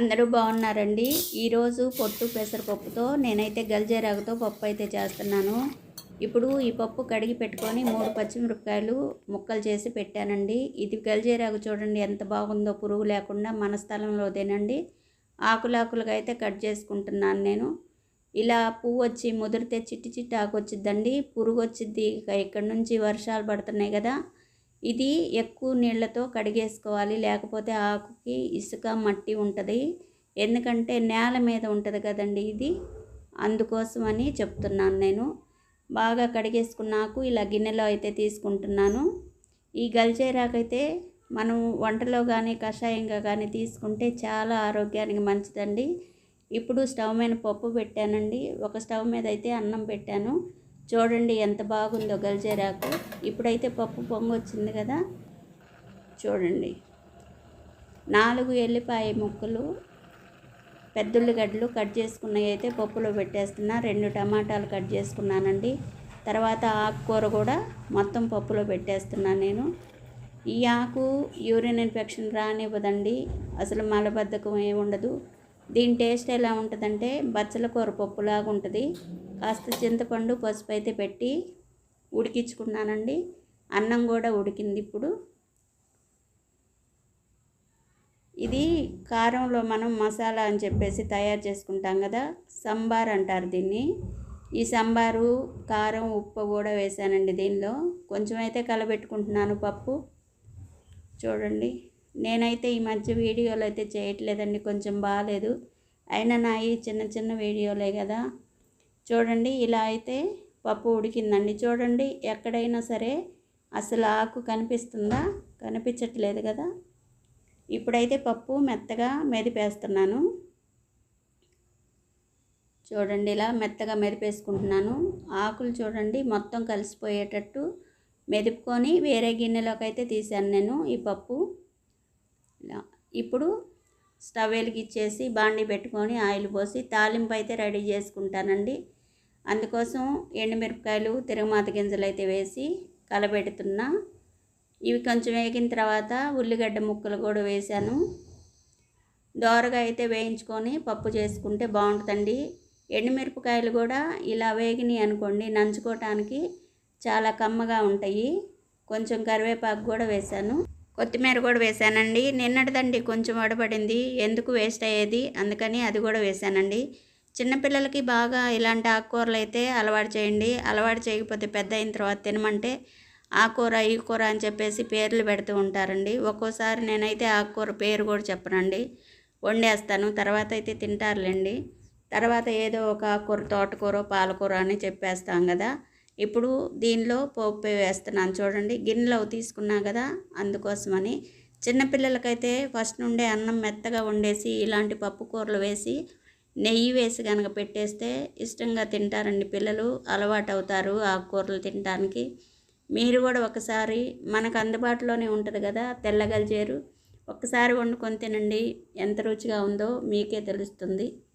అందరూ బాగున్నారండి. ఈరోజు పొట్టు పెసరపప్పుతో నేనైతే గల్జేరాగుతో పప్పు అయితే చేస్తున్నాను. ఇప్పుడు ఈ పప్పు కడిగి పెట్టుకొని మూడు పచ్చిమిరపకాయలు ముక్కలు చేసి పెట్టానండి. ఇది గల్జేరాగు చూడండి ఎంత బాగుందో పురుగు లేకుండా మన స్థలంలో తినండి ఆకులాకులుగా అయితే కట్ చేసుకుంటున్నాను నేను. ఇలా పువ్వు వచ్చి ముదిరితే చిట్టి చిట్టి ఆకు వచ్చిద్దండి. పురుగు వచ్చిద్ది ఇక ఇక్కడ నుంచి వర్షాలు పడుతున్నాయి కదా. ఇది ఎక్కువ నీళ్ళతో కడిగేసుకోవాలి. లేకపోతే ఆకుకి ఇసుక మట్టి ఉంటుంది. ఎందుకంటే నేల మీద ఉంటుంది కదండి ఇది. అందుకోసమని చెప్తున్నాను నేను. బాగా కడిగేసుకున్నాకు ఇలా గిన్నెలో అయితే తీసుకుంటున్నాను. ఈ గల్చేరాకైతే మనం వంటలో కానీ కషాయంగా కానీ తీసుకుంటే చాలా ఆరోగ్యానికి మంచిదండి. ఇప్పుడు స్టవ్ మీద పప్పు పెట్టానండి. ఒక స్టవ్ మీద అయితే అన్నం పెట్టాను. చూడండి ఎంత బాగుందో గల్జేరాకు. ఇప్పుడైతే పప్పు పొంగు వచ్చింది కదా. చూడండి. నాలుగు ఎల్లిపాయ ముక్కలు పెద్దుల్లిగడ్డలు కట్ చేసుకున్నవి అయితే పప్పులో పెట్టేస్తున్నా. రెండు టమాటాలు కట్ చేసుకున్నానండి. తర్వాత ఆకుకూర కూడా మొత్తం పప్పులో పెట్టేస్తున్నాను నేను. ఈ ఆకు యూరిన్ ఇన్ఫెక్షన్ రానివ్వదండి. అసలు మలబద్ధకం ఏమి ఉండదు దీని టేస్ట్ ఎలా ఉంటుందంటే బచ్చల కూర పప్పులాగా ఉంటుంది. కాస్త చింతపండు పసుపు అయితే పెట్టి ఉడికించుకున్నానండి. అన్నం కూడా ఉడికింది ఇప్పుడు. ఇది కారంలో మనం మసాలా అని చెప్పేసి తయారు చేసుకుంటాం కదా సంబార్ అంటారు దీన్ని. ఈ సంబారు కారం ఉప్పు కూడా వేసానండి దీనిలో. కొంచెం అయితే కలబెట్టుకుంటున్నాను పప్పు. చూడండి నేనైతే ఈ మధ్య వీడియోలు అయితే చేయట్లేదండి కొంచెం బాగాలేదు అయినా నా ఈ చిన్న చిన్న వీడియోలే కదా చూడండి ఇలా అయితే పప్పు ఉడికిందండి. చూడండి ఎక్కడైనా సరే అసలు ఆకు కనిపిస్తుందా? కనిపించట్లేదు కదా. ఇప్పుడైతే పప్పు మెత్తగా మెదిపేస్తున్నాను. చూడండి ఇలా మెత్తగా మెదిపేసుకుంటున్నాను. ఆకులు చూడండి మొత్తం కలిసిపోయేటట్టు మెదుపుకొని వేరే గిన్నెలోకి అయితే తీసాను నేను ఈ పప్పు. ఇలా ఇప్పుడు స్టవ్ వెలిగిచ్చేసి బాండి పెట్టుకొని ఆయిల్ పోసి తాలింపు అయితే రెడీ చేసుకుంటానండి. అందుకోసం ఎండుమిరపకాయలు తిరగమాత గింజలు అయితే వేసి కలబెడుతున్నా. ఇవి కొంచెం వేగిన తర్వాత ఉల్లిగడ్డ ముక్కలు కూడా వేశాను దోరగా అయితే వేయించుకొని పప్పు చేసుకుంటే బాగుంటుందండి. ఎండుమిరపకాయలు కూడా ఇలా వేగినాయి అనుకోండి నంచుకోవటానికి చాలా కమ్మగా ఉంటాయి. కొంచెం కరివేపాకు కూడా వేశాను కొత్తిమీర కూడా వేసానండి. నిన్నటిదండి కొంచెం వడపడింది ఎందుకు వేస్ట్ అయ్యేది? అందుకని అది కూడా వేసానండి. చిన్నపిల్లలకి బాగా ఇలాంటి ఆకుకూరలు అయితే అలవాటు చేయండి. అలవాటు చేయకపోతే పెద్ద అయిన తర్వాత తినమంటే ఆ కూర ఈ కూర అని చెప్పేసి పేర్లు పెడుతూ ఉంటారండి. ఒక్కోసారి నేనైతే ఆకుకూర పేరు కూడా చెప్పనండి. వండేస్తాను. తర్వాత అయితే తింటారులేండి. తర్వాత ఏదో ఒక ఆకుకూర తోటకూర పాలకూర అని చెప్పేస్తాం కదా. ఇప్పుడు దీనిలో పోపు వేస్తున్నాను చూడండి. గిన్నెలో తీసుకున్నా కదా అందుకోసమని. చిన్నపిల్లలకైతే ఫస్ట్ నుండే అన్నం మెత్తగా వండేసి ఇలాంటి పప్పు కూరలు వేసి నెయ్యి వేసి కనుక పెట్టేస్తే ఇష్టంగా తింటారండి పిల్లలు అలవాటు అవుతారు ఆకుకూరలు తినడానికి మీరు కూడా ఒకసారి మనకు అందుబాటులోనే ఉంటుంది కదా తెల్లగలిచేరు ఒక్కసారి వండుకొని తినండి. ఎంత రుచిగా ఉందో మీకే తెలుస్తుంది.